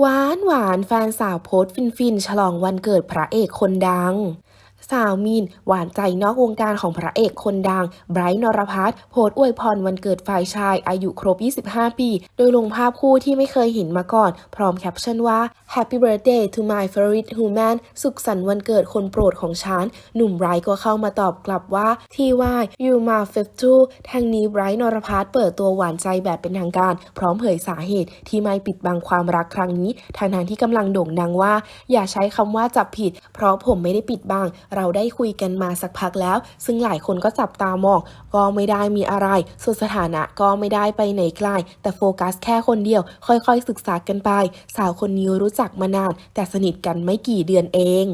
หวานหวานแฟนสาวโพสต์ฟินๆ ฉลองวันเกิดพระเอกคนดัง สาวมีน หวานใจนอกวงการของพระเอกคนดัง ไบรท์นรพัฒน์โพสต์อวยพรวันเกิดฝ่ายชายอายุครบ 25 ปี โดยลงภาพคู่ที่ไม่เคยเห็นมาก่อน พร้อมแคปชั่นว่า Happy birthday to my favorite human สุขสันต์วันเกิดคนโปรดของฉัน หนุ่มไบรท์ก็เข้ามาตอบกลับว่าที่ว่า you ma f i f t ทางนี้ไบรท์นรพัฒน์เปิดตัวหวานใจแบบเป็นทางการ พร้อมเผยสาเหตุที่ไม่ปิดบังความรักครั้งนี้ทางทางที่กำลังโด่งดังว่า อย่าใช้คำว่าจับผิด เพราะผมไม่ได้ปิดบังเราได้คุยกันมาสักพักแล้ว ซึ่งหลายคนก็จับตามองก็ไม่ได้มีอะไรส่วนสถานะก็ไม่ได้ไปไหนไกลแต่โฟกัสแค่คนเดียว ค่อยๆ ศึกษากันไป สาวคนนี้รู้จักมานาน แต่สนิทกันไม่กี่เดือนเอง